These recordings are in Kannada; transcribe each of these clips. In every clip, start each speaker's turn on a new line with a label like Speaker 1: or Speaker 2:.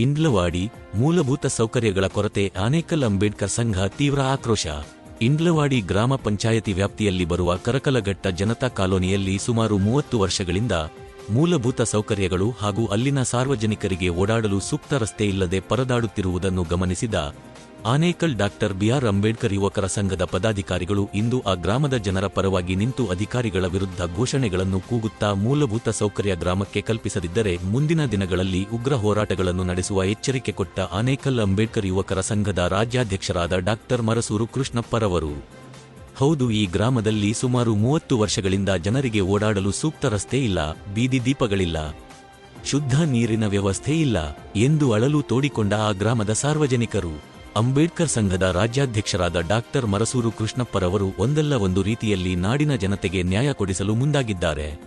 Speaker 1: ಇಂಡ್ಲವಾಡಿ ಮೂಲಭೂತ ಸೌಕರ್ಯಗಳ ಕೊರತೆ ಆನೇಕಲ್ ಅಂಬೇಡ್ಕರ್ ಸಂಘ ತೀವ್ರ ಆಕ್ರೋಶ. ಇಂಡ್ಲವಾಡಿ ಗ್ರಾಮ ಪಂಚಾಯತಿ ವ್ಯಾಪ್ತಿಯಲ್ಲಿ ಬರುವ ಕರಕಲಘಟ್ಟ ಜನತಾ ಕಾಲೋನಿಯಲ್ಲಿ ಸುಮಾರು ಮೂವತ್ತು ವರ್ಷಗಳಿಂದ ಮೂಲಭೂತ ಸೌಕರ್ಯಗಳು ಹಾಗೂ ಅಲ್ಲಿನ ಸಾರ್ವಜನಿಕರಿಗೆ ಓಡಾಡಲು ಸೂಕ್ತ ರಸ್ತೆ ಇಲ್ಲದೆ ಪರದಾಡುತ್ತಿರುವುದನ್ನು ಗಮನಿಸಿದ ಆನೇಕಲ್ ಡಾಕ್ಟರ್ ಬಿಆರ್ ಅಂಬೇಡ್ಕರ್ ಯುವಕರ ಸಂಘದ ಪದಾಧಿಕಾರಿಗಳು ಇಂದು ಆ ಗ್ರಾಮದ ಜನರ ಪರವಾಗಿ ನಿಂತು ಅಧಿಕಾರಿಗಳ ವಿರುದ್ಧ ಘೋಷಣೆಗಳನ್ನು ಕೂಗುತ್ತಾ ಮೂಲಭೂತ ಸೌಕರ್ಯ ಗ್ರಾಮಕ್ಕೆ ಕಲ್ಪಿಸದಿದ್ದರೆ ಮುಂದಿನ ದಿನಗಳಲ್ಲಿ ಉಗ್ರ ಹೋರಾಟಗಳನ್ನು ನಡೆಸುವ ಎಚ್ಚರಿಕೆ ಕೊಟ್ಟ ಆನೇಕಲ್ ಅಂಬೇಡ್ಕರ್ ಯುವಕರ ಸಂಘದ ರಾಜ್ಯಾಧ್ಯಕ್ಷರಾದ ಡಾಕ್ಟರ್ ಮರಸೂರು ಕೃಷ್ಣಪ್ಪರವರು. ಹೌದು, ಈ ಗ್ರಾಮದಲ್ಲಿ ಸುಮಾರು ಮೂವತ್ತು ವರ್ಷಗಳಿಂದ ಜನರಿಗೆ ಓಡಾಡಲು ಸೂಕ್ತ ರಸ್ತೆ ಇಲ್ಲ, ಬೀದಿ ದೀಪಗಳಿಲ್ಲ. ಶುದ್ಧ ನೀರಿನ ವ್ಯವಸ್ಥೆ ಇಲ್ಲ ಎಂದು ಅಳಲು ತೋಡಿಕೊಂಡ ಆ ಗ್ರಾಮದ ಸಾರ್ವಜನಿಕರು. ಅಂಬೇಡ್ಕರ್ ಸಂಘದ ರಾಜ್ಯಾಧ್ಯಕ್ಷರಾದ ಡಾಕ್ಟರ್ ಮರಸೂರು ಕೃಷ್ಣಪ್ಪರವರು ಒಂದಲ್ಲ ಒಂದು ರೀತಿಯಲ್ಲಿ ನಾಡಿನ ಜನತೆಗೆ ನ್ಯಾಯ ಕೊಡಿಸಲು ಮುಂದಾಗಿದ್ದಾರೆ.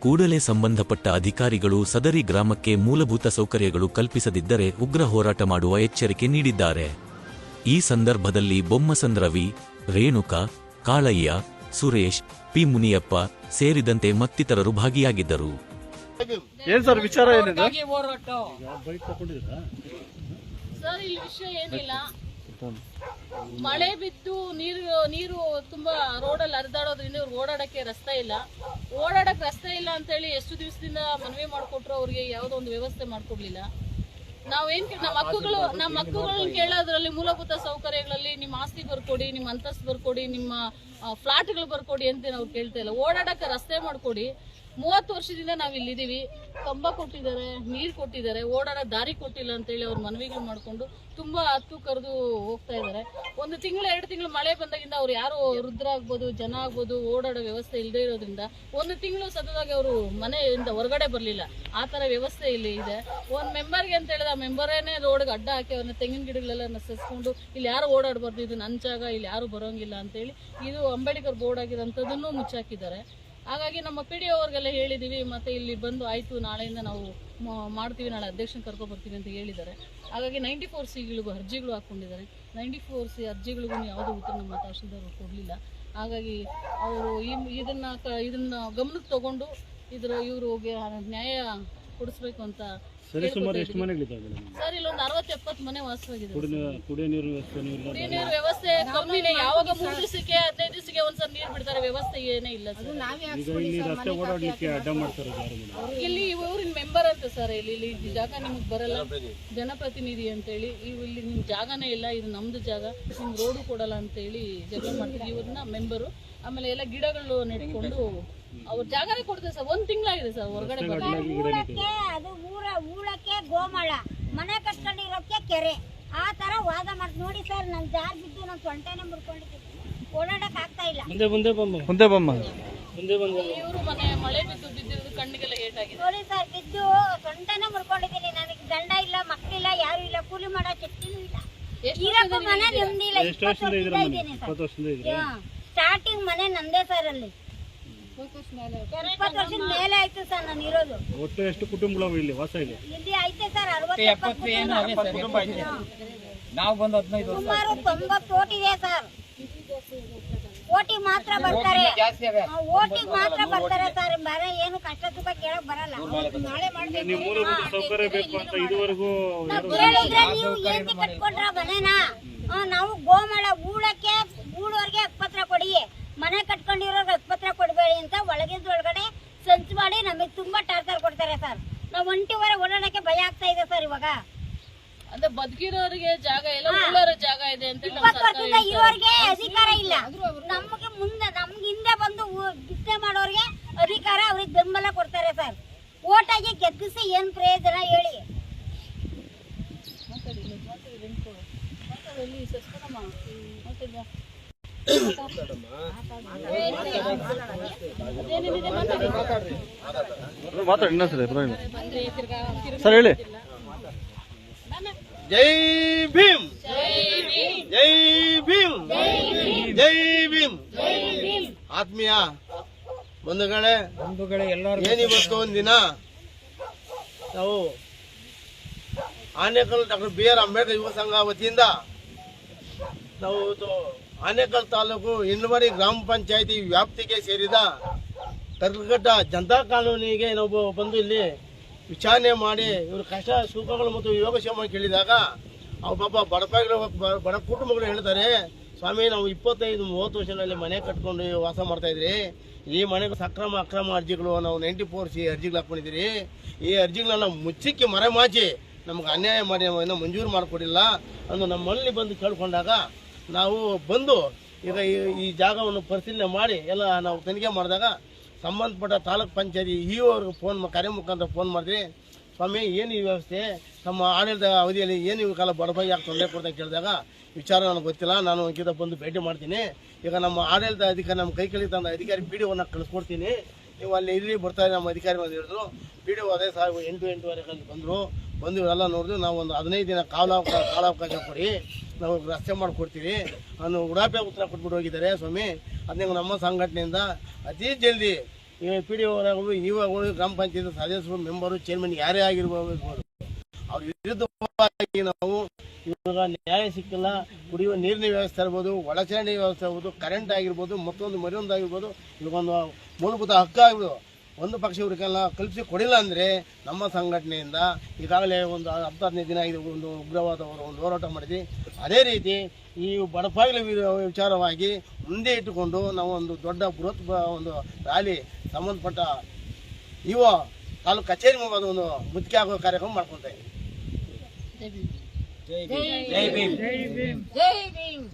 Speaker 1: ಕೂಡಲೇ ಸಂಬಂಧಪಟ್ಟ ಅಧಿಕಾರಿಗಳು ಸದರಿ ಗ್ರಾಮಕ್ಕೆ ಮೂಲಭೂತ ಸೌಕರ್ಯಗಳು ಕಲ್ಪಿಸದಿದ್ದರೆ ಉಗ್ರ ಹೋರಾಟ ಮಾಡುವ ಎಚ್ಚರಿಕೆ ನೀಡಿದ್ದಾರೆ. ಈ ಸಂದರ್ಭದಲ್ಲಿ ಬೊಮ್ಮಸನ್ ರವಿ ರೇಣುಕಾ ಕಾಳಯ್ಯ ಸುರೇಶ್ ಪಿ ಮುನಿಯಪ್ಪ ಸೇರಿದಂತೆ ಮತ್ತಿತರರು ಭಾಗಿಯಾಗಿದ್ದರು.
Speaker 2: ಏನ್ ಸರ್
Speaker 3: ಇಲ್ಲಿ ವಿಷಯ ಏನಿಲ್ಲ. ಮಳೆ ಬಿದ್ದು ನೀರು ನೀರು ತುಂಬಾ ರೋಡಲ್ಲಿ ಹರಿದಾಡೋದ್ರಿಂದ ಇವ್ರು ಓಡಾಡಕ್ಕೆ ರಸ್ತೆ ಇಲ್ಲ. ಓಡಾಡಕ್ ರಸ್ತೆ ಇಲ್ಲ ಅಂತೇಳಿ ಎಷ್ಟು ದಿವಸದಿಂದ ಮನವಿ ಮಾಡ್ಕೊಟ್ರು ಅವ್ರಿಗೆ ಯಾವುದೋ ಒಂದು ವ್ಯವಸ್ಥೆ ಮಾಡ್ಕೊಡ್ಲಿಲ್ಲ. ನಾವೇನ್ ನಮ್ಮ ಹಕ್ಕುಗಳು ನಮ್ಮ ಹಕ್ಕುಗಳನ್ನ ಕೇಳೋದ್ರಲ್ಲಿ ಮೂಲಭೂತ ಸೌಕರ್ಯಗಳಲ್ಲಿ ನಿಮ್ಮ ಆಸ್ತಿ ಬರ್ಕೊಡಿ ನಿಮ್ಮ ಅಂತಸ್ತು ಬರ್ಕೊಡಿ ನಿಮ್ಮ ಫ್ಲಾಟ್ಗಳು ಬರ್ಕೊಡಿ ಅಂತ ನಾವು ಕೇಳ್ತಾ ಇಲ್ಲ. ಓಡಾಡಕ್ಕೆ ರಸ್ತೆ ಮಾಡ್ಕೊಡಿ. ಮೂವತ್ತು ವರ್ಷದಿಂದ ನಾವು ಇಲ್ಲಿದ್ದೀವಿ. ಕಂಬ ಕೊಟ್ಟಿದ್ದಾರೆ, ನೀರು ಕೊಟ್ಟಿದ್ದಾರೆ, ಓಡಾಡೋ ದಾರಿ ಕೊಟ್ಟಿಲ್ಲ ಅಂತೇಳಿ ಅವ್ರ ಮನವಿಗಳು ಮಾಡ್ಕೊಂಡು ತುಂಬಾ ಹತ್ತು ಕರೆದು ಹೋಗ್ತಾ ಇದ್ದಾರೆ. ಒಂದು ತಿಂಗಳು, ಎರಡು ತಿಂಗಳು ಮಳೆ ಬಂದಾಗಿಂದ ಅವ್ರು ಯಾರು ವೃದ್ಧ ಆಗ್ಬೋದು, ಜನ ಆಗ್ಬೋದು, ಓಡಾಡೋ ವ್ಯವಸ್ಥೆ ಇಲ್ಲದೆ ಇರೋದ್ರಿಂದ ಒಂದು ತಿಂಗಳು ಸತತವಾಗಿ ಅವರು ಮನೆಯಿಂದ ಹೊರಗಡೆ ಬರಲಿಲ್ಲ. ಆ ಥರ ವ್ಯವಸ್ಥೆ ಇಲ್ಲಿ ಇದೆ. ಒಂದು ಮೆಂಬರ್ಗೆ ಅಂತ ಹೇಳಿದ ಮೆಂಬರೇನೆ ರೋಡ್ಗೆ ಅಡ್ಡ ಹಾಕಿ ಅವ್ರನ್ನ ತೆಂಗಿನ ಗಿಡಗಳೆಲ್ಲ ಸಸ್ಕೊಂಡು ಇಲ್ಲಿ ಯಾರು ಓಡಾಡಬಾರ್ದು? ಇದು ನನ್ನ ಜಾಗ, ಇಲ್ಲಿ ಯಾರು ಬರೋಂಗಿಲ್ಲ ಅಂತೇಳಿ ಇದು ಅಂಬೇಡ್ಕರ್ ಬೋರ್ಡ್ ಆಗಿರೋಂಥದ್ದನ್ನು ಮುಚ್ಚಾಕಿದ್ದಾರೆ. ಹಾಗಾಗಿ ನಮ್ಮ ಪಿ ಡಿ ಅವ್ರಿಗೆಲ್ಲ ಹೇಳಿದೀವಿ, ಮತ್ತೆ ಇಲ್ಲಿ ಬಂದು ಆಯಿತು, ನಾಳೆಯಿಂದ ನಾವು ಮಾಡ್ತೀವಿ, ನಾಳೆ ಅಧ್ಯಕ್ಷನ ಕರ್ಕೊ ಬರ್ತೀವಿ ಅಂತ ಹೇಳಿದ್ದಾರೆ. ಹಾಗಾಗಿ ನೈಂಟಿ ಫೋರ್ ಸಿಗಳಿಗೂ ಅರ್ಜಿಗಳು ಹಾಕೊಂಡಿದ್ದಾರೆ ನೈಂಟಿ ಫೋರ್ ಸಿ ಅರ್ಜಿಗಳಿಗೂ ಯಾವುದೇ ಉತ್ತರ ನಮ್ಮ ತಹಶೀಲ್ದಾರ್ ಕೊಡಲಿಲ್ಲ. ಹಾಗಾಗಿ ಅವರು ಈ, ಇದನ್ನ ಇದನ್ನ ಗಮನಕ್ಕೆ ತಗೊಂಡು ಇದರ ಇವರು ನ್ಯಾಯ ಕೊಡಿಸ್ಬೇಕು ಅಂತ
Speaker 2: ಸರಿ ಸುಮಾರು ಎಷ್ಟು ಮನೆಗಳಿದ್ದಾವೆ ಸರ್
Speaker 3: ಸರ್ ಒಂದು ಅರವತ್ತು ಎಪ್ಪತ್ತು ಮನೆ ವಾಸವಾಗಿದೆ
Speaker 2: ಕುಡಿಯ ನೀರು ವ್ಯವಸ್ಥೆ ಇಲ್ಲ
Speaker 3: ಕುಡಿಯೋ ನೀರು ವ್ಯವಸ್ಥೆ ಕಮ್ಮಿನೇ ಯಾವಾಗ ಮೂರು ದಿವಸಕ್ಕೆ ಹದಿನೈದು ದಿವಸಕ್ಕೆ ಬಿಡ್ತಾರೆ ವ್ಯವಸ್ಥೆ ಏನೇ ಇಲ್ಲ ಸರ್.
Speaker 2: ರಸ್ತೆ ಓಡಾಡಲಿಕ್ಕೆ ಅಡ್ಡ ಮಾಡ್ತಾರೆ
Speaker 3: ಇಲ್ಲಿ ಊರಿನ ಮೆಂಬರ್ ಅಂತ ಸರ್ ಇಲ್ಲಿ ಇಲ್ಲಿ ಈ ಜಾಗ ನಿಮಗೆ ಬರಲ್ಲ. ಜನಪ್ರತಿನಿಧಿ ಅಂತೇಳಿ ಇವು ಇಲ್ಲಿ ನಿಮ್ ಜಾಗನೇ ಇಲ್ಲ ಇದು ನಮ್ದು ಜಾಗ. ನಿಮ್ಗೆ ರೋಡು ಕೊಡಲ್ಲ ಅಂತೇಳಿ ಜಗಳ ಮಾಡ್ತೀವಿ. ಇವ್ರನ್ನ ಮೆಂಬರು ಆಮೇಲೆ ಎಲ್ಲ ಗಿಡಗಳು ನೆಟ್ಕೊಂಡು ಅವ್ರ ಜಾಗನೇ ಕೊಡ್ತಾರೆ ಸರ್. ಒಂದ್ ತಿಂಗಳಾಗಿದೆ ಸರ್ ಹೊರಗಡೆ
Speaker 4: ಅದು ಊರ ಊಳಕ್ಕೆ ಗೋಮಾಳ. ಮನೆ ಕಟ್ಕೊಂಡಿರೋಕ್ಕೆ ಕೆರೆ. ಆ ತರ ವಾದ ಮಾಡಿ ನೋಡಿ ಸರ್ ನನ್ನ ಜಾರ್ ಬಿದ್ದು ನಾನು ಸೊಂಟನೆ ಮುರ್ಕೊಂಡಿದ್ದೀನಿ. ಓಡಾಡಕ್ ಆಗ್ತಾ ಇಲ್ಲ.
Speaker 2: ಮುಂದೆ ಮುಂದೆ ಬಮ್ಮ. ಮುಂದೆ ಬಮ್ಮ. ಮುಂದೆ ಬಂದ
Speaker 3: ಇವರು ಮನೆ ಮಳೆ ಬಿದ್ದು ಬಿದ್ದಿರೋದು ಕಣ್ಣಿಗೆಲ್ಲ ಆಗಿದೆ
Speaker 4: ನೋಡಿ ಸರ್ ಬಿದ್ದು ಸೊಂಟನೆ ಮುರ್ಕೊಂಡಿದ್ದೀನಿ. ನನಗೆ ಗಂಡ ಇಲ್ಲ ಮಕ್ಕಳಿಲ್ಲ ಯಾರು ಇಲ್ಲ ಕೂಲಿ ಮಾಡೋ ಇಲ್ಲ. ಮನೆ ನೆಮ್ಮದಿ ಇಲ್ಲ.
Speaker 2: ಎಷ್ಟು ವರ್ಷದಿಂದ ಇದ್ರ ಮನೆ? ಇಪ್ಪತ್ತು ವರ್ಷದಿಂದ ಇದ್ರೆ
Speaker 4: ಸ್ಟಾರ್ಟಿಂಗ್ ಮನೆ ನಂದೇ ಸರ್ ಅಲ್ಲಿ. ಇಪ್ಪತ್ತು ವರ್ಷದ ಮೇಲೆ ಆಯ್ತು ಸರ್ ನಾನು ಇರೋದು.
Speaker 2: ಒಟ್ಟು ಎಷ್ಟು ಕುಟುಂಬಗಳು ಇಲ್ಲಿ ವಾಸ ಇಲ್ಲಿ?
Speaker 4: ಇಲ್ಲಿ ಐತೆ ಸರ್ ಅರವತ್ತು ಎಪ್ಪತ್ತು
Speaker 5: ನಾವು ಬಂದು ಹದಿನೈದು ವರ್ಷ
Speaker 4: ಸುಮಾರು ತೊಂಬತ್ತು ಕೋಟಿ ಇದೆ ಸರ್. ಓಟಿಗೆ ಮಾತ್ರ ಬರ್ತಾರೆ.
Speaker 5: ಜಾಸ್ತಿ ಆಗ
Speaker 4: ಆ, ಓಟಿಗೆ ಮಾತ್ರ ಬರ್ತಾರೆ ಸರ್. ಬೇರೆ ಏನು ಕಷ್ಟ ಸುಖ ಕೇಳಕ್ ಬರಲ್ಲ. ನಾಳೆ ಕೇಳಿದ್ರೆ ನೀವು ಏಂತಿ ಕಟ್ಕೊಂಡ್ರ ಮನೆನ? ನಾವು ಗೋಮಾಳ ಊಳಕ್ಕೆ ಊಳೋರ್ಗೆ ಪತ್ರ ಕೊಡಿ ಮನೆ ಕಟ್ಕೊಂಡಿರೋರ್ಗೆ ಹಕ್ಪತ್ರ ಕೊಡಬೇಡಿ ಅಂತ ಒಳಗಿಂದ ಒಳಗಡೆ ಸಂಚು ಮಾಡಿ ನಮಗೆ ತುಂಬಾ ಟಾರ್ಚರ್ ಕೊಡ್ತಾರೆ ಸರ್ ನಾವು ಒಂಟಿವರೆ ಓಡಾಡಕ್ಕೆ ಭಯ ಆಗ್ತಾ ಇದೆ ಸರ್ ಇವಾಗ
Speaker 3: ಅಂದ್ರೆ ಬದುಕಿರೋರಿಗೆ ಜಾಗ ಇಲ್ಲ ಉಳ್ಳೋರ ಜಾಗ ಇದೆ ಅಂತ ಇವರಿಗೆ
Speaker 4: ಇಪ್ಪತ್ತು
Speaker 3: ಸರ್ಕಾರ
Speaker 4: ವರ್ಷದಿಂದ ಇರೋರ್ಗೆ ಅಧಿಕಾರ ಇಲ್ಲ. ನಮಗೆ ಮುಂದೆ ನಮ್ಗೆ ಹಿಂದೆ ಬಂದು ಬಿಟ್ಟೆ ಮಾಡೋರಿಗೆ ಅಧಿಕಾರ ಅವ್ರಿಗೆ ಬೆಂಬಲ ಕೊಡ್ತಾರೆ ಸರ್. ಓಟಾಗಿ ಗೆದ್ದಿಸಿ ಏನ್ ಪ್ರಯೋಜನ ಹೇಳಿ?
Speaker 3: ಮಾತಾಡಿ.
Speaker 2: ಇನ್ನೊಂದ್ಸರಿ ಸರ್ ಹೇಳಿ.
Speaker 6: ಜೈ ಭೀಮ್. ಜೈ ಭೀಮ್. ಜೈ ಭೀಮ್. ಆತ್ಮೀಯ ಬಂಧುಗಳೇ
Speaker 5: ಬಂಧುಗಳೇ ಎಲ್ಲರೂ
Speaker 6: ಏನಿವತ್ತು ಒಂದಿನ ನಾವು Anekal doctor B R Ambedkar ಯುವ ಸಂಘ ವತಿಯಿಂದ ನಾವು ಇವತ್ತು ಆನೇಕಲ್ ತಾಲೂಕು ಇಂಡ್ಮರಿ ಗ್ರಾಮ ಪಂಚಾಯತಿ ವ್ಯಾಪ್ತಿಗೆ ಸೇರಿದ ಕರ್ಕಘಟ್ಟ ಜನತಾ ಕಾಲೋನಿಗೆ ನಾವು ಬಂದು ಇಲ್ಲಿ ವಿಚಾರಣೆ ಮಾಡಿ ಇವರು ಕಷ್ಟ ಸುಖಗಳು ಮತ್ತು ಯೋಗಕ್ಷೇಮ ಕೇಳಿದಾಗ ಅವ್ರ ಪಾಪ ಬಡಪಾಗಿರೋ ಬಡ ಕುಟುಂಬಗಳು ಹೇಳ್ತಾರೆ, ಸ್ವಾಮಿ, ನಾವು ಇಪ್ಪತ್ತೈದು, ಮೂವತ್ತು ವರ್ಷದಲ್ಲಿ ಮನೆ ಕಟ್ಕೊಂಡು ವಾಸ ಮಾಡ್ತಾ ಇದ್ರಿ. ಈ ಮನೆಗೆ ಸಕ್ರಮ ಅಕ್ರಮ ಅರ್ಜಿಗಳು, ನಾವು ನೈಂಟಿ ಫೋರ್ ಸಿ ಅರ್ಜಿಗಳು ಹಾಕೊಂಡಿದ್ದೀರಿ ಈ ಅರ್ಜಿಗಳನ್ನ ಮುಚ್ಚಿಕ್ಕೆ ಮರೆಮಾಚಿ ನಮ್ಗೆ ಅನ್ಯಾಯ ಮಾಡಿ ಇನ್ನೂ ಮಂಜೂರು ಮಾಡಿಕೊಡಿಲ್ಲ. ಅಂದು ನಮ್ಮಲ್ಲಿ ಬಂದು ಕೇಳ್ಕೊಂಡಾಗ, ನಾವು ಬಂದು ಈಗ ಈ ಜಾಗವನ್ನು ಪರಿಶೀಲನೆ ಮಾಡಿ ಎಲ್ಲ ನಾವು ತನಿಖೆ ಮಾಡಿದಾಗ ಸಂಬಂಧಪಟ್ಟ ತಾಲೂಕ್ ಪಂಚಾಯತಿ ಇ ಅವ್ರಿಗೆ ಫೋನ್ ಕರೆ ಮುಖಾಂತರ ಫೋನ್ ಮಾಡಿದ್ರಿ, ಸ್ವಾಮಿ, ಏನು ಈ ವ್ಯವಸ್ಥೆ? ನಮ್ಮ ಆಡಳಿತ ಅವಧಿಯಲ್ಲಿ ಏನು ಇವು ಕಾಲ ಬಡಬಾಯಿ ಯಾಕೆ ತೊಂದರೆ ಕೊಡ್ತಾ ಕೇಳಿದಾಗ, ವಿಚಾರ ನನಗೆ ಗೊತ್ತಿಲ್ಲ, ನಾನು ಒಂದ್ಕಿತ ಬಂದು ಭೇಟಿ ಮಾಡ್ತೀನಿ. ಈಗ ನಮ್ಮ ಆಡಳಿತ ಅಧಿಕಾರಿ, ನಮ್ಮ ಕೈ ತಂದ ಅಧಿಕಾರಿ ಪಿ ಡಿ ಒನ್ನ ಕಳಿಸ್ಕೊಡ್ತೀನಿ. ನೀವು ಅಲ್ಲಿ ಇಲ್ಲಿ ಬರ್ತಾರೆ ನಮ್ಮ ಅಧಿಕಾರಿ ಬಂದು ಹೇಳಿದ್ರು. ಪಿ ಡಿ ಅದೇ ಸಾಹೇಬ್ ಎಂಟು ಎಂಟುವರೆ ಬಂದರು. ಬಂದು ಇವರೆಲ್ಲ ನೋಡಿದ್ರು ನಾವು ಒಂದು ಹದಿನೈದು ದಿನ ಕಾಲಾವಕಾಶ ಕಾಲಾವಕಾಶ ಕೊಡಿ, ನಾವು ರಸ್ತೆ ಮಾಡಿಕೊಡ್ತೀವಿ ಅನ್ನು ಉಡಾಪೆ ಉತ್ತರ ಕೊಟ್ಬಿಟ್ಟು ಹೋಗಿದ್ದಾರೆ ಸ್ವಾಮಿ. ಅದನ್ನ ನಮ್ಮ ಸಂಘಟನೆಯಿಂದ ಅತಿ ಜಲ್ದಿ ಪಿ ಡಿ ಈ ಇವಾಗಳು ಗ್ರಾಮ ಪಂಚಾಯತ್ ಸದಸ್ಯರು, ಮೆಂಬರು ಚೇರ್ಮನ್ ಯಾರೇ ಆಗಿರ್ಬೋದು, ಅವ್ರ ವಿರುದ್ಧವಾಗಿ ನಾವು ಇವಾಗ ನ್ಯಾಯ ಸಿಕ್ಕಿಲ್ಲ, ಕುಡಿಯುವ ನೀರಿನ ವ್ಯವಸ್ಥೆ ಇರ್ಬೋದು, ಒಳಚರಂಡಿ ವ್ಯವಸ್ಥೆ ಇರ್ಬೋದು ಕರೆಂಟ್ ಆಗಿರ್ಬೋದು, ಮತ್ತೊಂದು ಮರಿಯೊಂದು ಆಗಿರ್ಬೋದು ಇವಾಗೊಂದು ಮೂಲಭೂತ ಹಕ್ಕು ಆಗಿರ್ಬೋದು ಒಂದು ಪಕ್ಷ ಇವ್ರಿಗೆಲ್ಲ ಕಲ್ಪಿಸಿ ಕೊಡಿಲ್ಲ ಅಂದರೆ ನಮ್ಮ ಸಂಘಟನೆಯಿಂದ ಈಗಾಗಲೇ ಒಂದು ಹತ್ತು ಹದಿನೈದು ದಿನ ಇದು ಒಂದು ಉಗ್ರವಾದವರು ಒಂದು ಹೋರಾಟ ಮಾಡಿದ್ವಿ. ಅದೇ ರೀತಿ ಈ ಬಡಪಾಗಿಲ ವಿಚಾರವಾಗಿ ಮುಂದೆ ಇಟ್ಟುಕೊಂಡು ನಾವು ಒಂದು ದೊಡ್ಡ ಬೃಹತ್ ಒಂದು ರ್ಯಾಲಿ ಸಂಬಂಧಪಟ್ಟ ಇವ ತಾಲೂಕು ಕಚೇರಿ ಮುಂದೆ ಒಂದು ಮುತ್ತಿಗೆ ಆಗೋ ಕಾರ್ಯಕ್ರಮ ಮಾಡ್ಕೊತಾ ಇದ್ದೀವಿ.
Speaker 5: ಜೈ ಭೀಮ್.
Speaker 3: ಜೈ ಭೀಮ್.